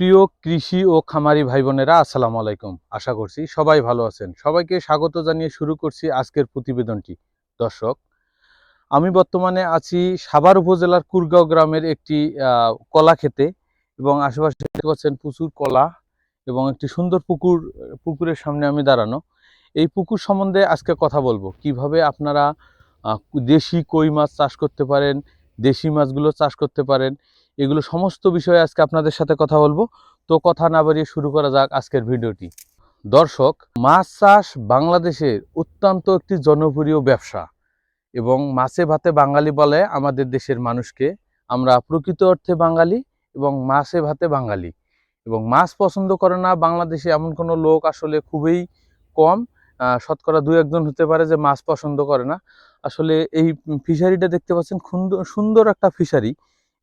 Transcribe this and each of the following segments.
প্রিয় কৃষি ও খামারি ভাই বোনেরা আসসালামু আলাইকুম। আশা করছি সবাই ভালো আছেন। সবাইকে স্বাগত জানিয়ে শুরু করছি আজকের প্রতিবেদনটি। দর্শক, আমি বর্তমানে আছি সাভার উপজেলার কুরগাঁও গ্রামের একটি কলা খেতে এবং আশেপাশে দেখতে পাচ্ছেন প্রচুর কলা এবং একটি সুন্দর পুকুর, পুকুরের সামনে আমি দাঁড়ানো। এই পুকুর সম্বন্ধে আজকে কথা বলব। কীভাবে আপনারা দেশি কই মাছ চাষ করতে পারেন, দেশি মাছগুলো চাষ করতে পারেন এগুলো সমস্ত বিষয়ে আজকে আপনাদের সাথে কথা বলব। তো কথা না বাড়িয়ে শুরু করা যাক আজকের ভিডিওটি। দর্শক, মাছ চাষ বাংলাদেশের অত্যন্ত একটি জনপ্রিয় ব্যবসা এবং মাছে ভাতে বাঙালি বলে আমাদের দেশের মানুষকে আমরা প্রকৃত অর্থে বাঙালি এবং মাছে ভাতে বাঙালি। এবং মাছ পছন্দ করে না বাংলাদেশে এমন কোনো লোক আসলে খুবই কম। শতকরা দু একজন হতে পারে যে মাছ পছন্দ করে না। আসলে এই ফিশারিটা দেখতে পাচ্ছেন সুন্দর সুন্দর একটা ফিশারি।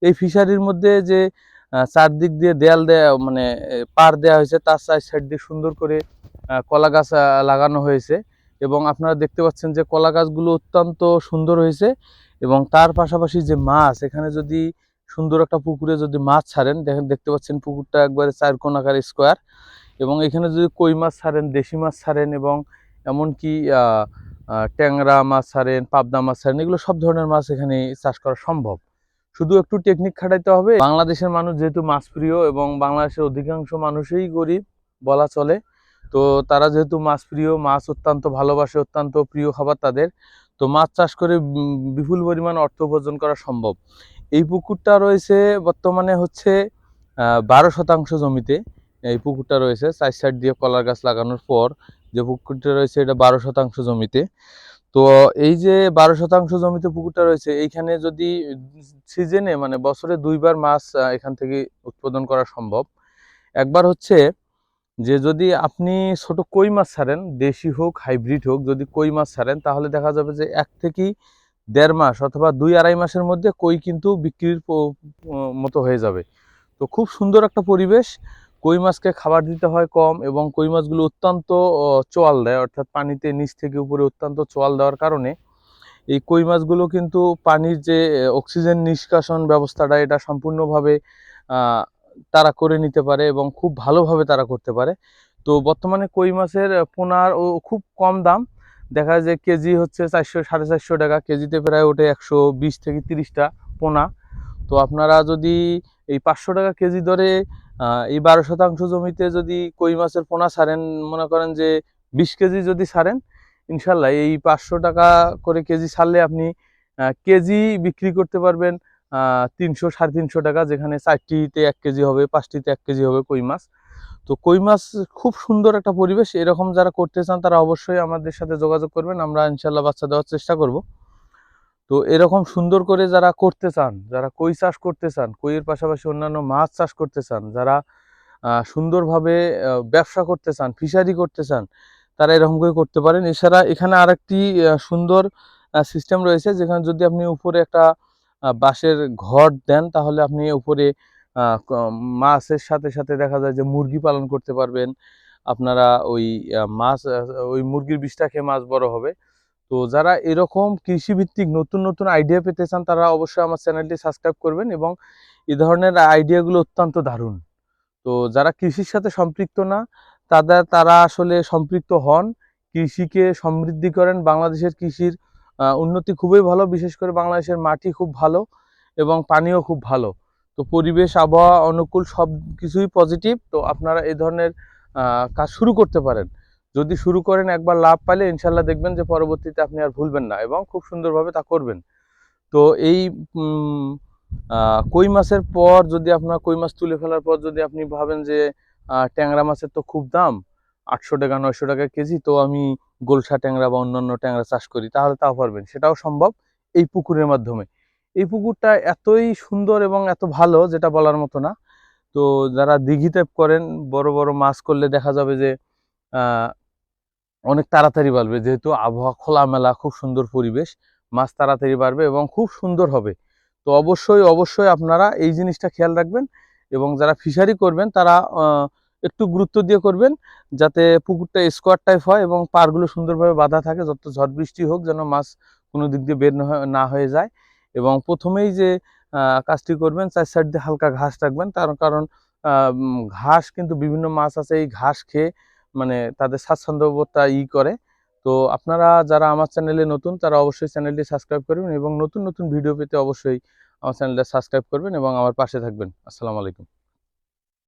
এই ফিশারির মধ্যে যে চারদিক দিয়ে দেয়াল দেয়া মানে পার দেওয়া হয়েছে, তার চার সাইড দিয়ে সুন্দর করে কলা গাছ লাগানো হয়েছে। এবং আপনারা দেখতে পাচ্ছেন যে, কলা গাছগুলো অত্যন্ত সুন্দর হয়েছে। এবং তার পাশাপাশি যে মাছ, এখানে যদি সুন্দর একটা পুকুরে যদি মাছ ছাড়েন, দেখেন, দেখতে পাচ্ছেন পুকুরটা একবারে চার কোনাকার স্কোয়ার। এবং এখানে যদি কই মাছ ছাড়েন, দেশি মাছ ছাড়েন এবং এমনকি ট্যাংরা মাছ ছাড়েন, পাবদা মাছ ছাড়েন, এগুলো সব ধরনের মাছ এখানে চাষ করা সম্ভব। শুধু একটু টেকনিক খাটাইতে হবে। বাংলাদেশের মানুষ যেহেতু মাছ প্রিয় এবং বাংলাদেশের অধিকাংশ মানুষই গরিব বলা চলে, তো তারা যেহেতু মাছ প্রিয়, মাছ অত্যন্ত ভালোবাসে, অত্যন্ত প্রিয় খাবার তাদের, তো মাছ চাষ করে বিপুল পরিমাণ অর্থ উপার্জন করা সম্ভব। এই পুকুরটা রয়েছে বর্তমানে হচ্ছে বারো শতাংশ জমিতে। এই পুকুরটা রয়েছে, চার সাইড দিয়ে কলার গাছ লাগানোর পর যে পুকুরটা রয়েছে এটা বারো শতাংশ জমিতে। তো এই যে বারো শতাংশ জমিতে পুকুরটা রয়েছে, এইখানে যদি সিজনে মানে বছরে দুইবার মাছ এখান থেকে উৎপাদন করা সম্ভব। একবার হচ্ছে যে যদি আপনি ছোট কই মাছ ছাড়েন, দেশি হোক, হাইব্রিড হোক, যদি কই মাছ ছাড়েন, তাহলে দেখা যাবে যে এক থেকে দেড় মাস অথবা দুই আড়াই মাসের মধ্যে কই কিন্তু বিক্রির মতো হয়ে যাবে। তো খুব সুন্দর একটা পরিবেশ। কই মাছকে খাবার দিতে হয় কম এবং কই মাছগুলো অত্যন্ত চোয়াল দেয়, অর্থাৎ পানিতে নিচ থেকে উপরে অত্যন্ত চোয়াল দেওয়ার কারণে। এই কই মাছগুলো কিন্তু পানির যে অক্সিজেন নিষ্কাশন ব্যবস্থাটা এটা সম্পূর্ণভাবে তারা করে নিতে পারে এবং খুব ভালোভাবে তারা করতে পারে। তো বর্তমানে কই মাছের পোনার, ও, খুব কম দাম। দেখা যায় কেজি হচ্ছে চারশো, সাড়ে চারশো টাকা। কেজিতে প্রায় ওঠে একশো বিশ থেকে তিরিশটা পোনা। তো আপনারা যদি এই পাঁচশো টাকা কেজি দরে এই বারো শতাংশ জমিতে যদি কই মাছের পোনা ছাড়েন মনে করেন যে বিশ কেজি যদি ছাড়েন ইনশাল্লাহ এই পাঁচশো টাকা করে কেজি ছাড়লে আপনি কেজি বিক্রি করতে পারবেন তিনশো, সাড়ে তিনশো টাকা, যেখানে চারটিতে এক কেজি হবে, পাঁচটিতে এক কেজি হবে কই মাছ। তো কই মাছ খুব সুন্দর একটা পরিবেশ, এরকম যারা করতে চান তারা অবশ্যই আমাদের সাথে যোগাযোগ করবেন, আমরা ইনশাল্লাহ বাচ্চা দেওয়ার চেষ্টা করব। তো এরকম সুন্দর করে যারা করতে চান, যারা কই চাষ করতে চান, কইয়ের পাশাপাশি অন্যান্য মাছ চাষ করতে চান, যারা সুন্দরভাবে ব্যবসা করতে চান, ফিশারি করতে চান, তারা এরকম করে করতে পারেন। এছাড়া এখানে আরেকটি সুন্দর সিস্টেম রয়েছে যেখানে যদি আপনি উপরে একটা বাঁশের ঘর দেন, তাহলে আপনি উপরে মাছের সাথে সাথে দেখা যায় যে মুরগি পালন করতে পারবেন। আপনারা ওই মাছ ওই মুরগির বিষটা খেয়ে মাছ বড় হবে। তো যারা এরকম কৃষিভিত্তিক নতুন নতুন আইডিয়া পেতে চান, তারা অবশ্যই আমার চ্যানেলটি সাবস্ক্রাইব করবেন এবং এ ধরনের আইডিয়াগুলো অত্যন্ত দারুণ। তো যারা কৃষির সাথে সম্পৃক্ত না তাদের তারা আসলে সম্পৃক্ত হন। কৃষিকে সমৃদ্ধি করেন। বাংলাদেশের কৃষির উন্নতি খুবই ভালো। বিশেষ করে বাংলাদেশের মাটি খুব ভালো এবং পানিও খুব ভালো। তো পরিবেশ, আবহাওয়া, অনুকূল সব কিছুই পজিটিভ তো আপনারা এই ধরনের কাজ শুরু করতে পারেন। যদি শুরু করেন একবার লাভ পাইলে ইনশাল্লাহ দেখবেন যে পরবর্তীতে আপনি আর ভুলবেন না এবং খুব সুন্দরভাবে তা করবেন। তো এই কই মাছের পর যদি আপনার কই মাছ তুলে ফেলার পর যদি আপনি ভাবেন যে ট্যাংরা মাছের তো খুব দাম, আটশো টাকা, নয়শো টাকা কেজি, তো আমি গোলসা ট্যাংরা বা অন্যান্য ট্যাংরা চাষ করি, তাহলে তাও পারবেন। সেটাও সম্ভব এই পুকুরের মাধ্যমে। এই পুকুরটা এতই সুন্দর এবং এত ভালো যেটা বলার মতো না। তো যারা দিঘিতে করেন, বড় বড় মাছ করলে দেখা যাবে যে অনেক তাড়াতাড়ি বাড়বে। যেহেতু আবহাওয়া খোলামেলা, খুব সুন্দর পরিবেশ, মাছ তাড়াতাড়ি বাড়বে এবং খুব সুন্দর হবে। তো অবশ্যই অবশ্যই আপনারা এই জিনিসটা খেয়াল রাখবেন এবং যারা ফিশারি করবেন, তারা একটু গুরুত্ব দিয়ে করবেন যাতে পুকুরটা স্কোয়ার টাইপ হয় এবং পারগুলো সুন্দরভাবে বাঁধা থাকে, যত ঝড় বৃষ্টি হোক যেন মাছ কোনো দিক দিয়ে বের না হয়ে যায়। এবং প্রথমেই যে কাজটি করবেন, চার সাইড দিয়ে হালকা ঘাস রাখবেন। তার কারণ ঘাস কিন্তু বিভিন্ন মাছ আছে, এই ঘাস খেয়ে মানে তাদের স্বাচ্ছন্দ্যবোধটা ই করে। তো আপনারা যারা আমার চ্যানেলে নতুন, তারা অবশ্যই চ্যানেলটি সাবস্ক্রাইব করবেন এবং নতুন নতুন ভিডিও পেতে অবশ্যই আমার চ্যানেলটা সাবস্ক্রাইব করবেন এবং আমার পাশে থাকবেন। আসসালামু আলাইকুম।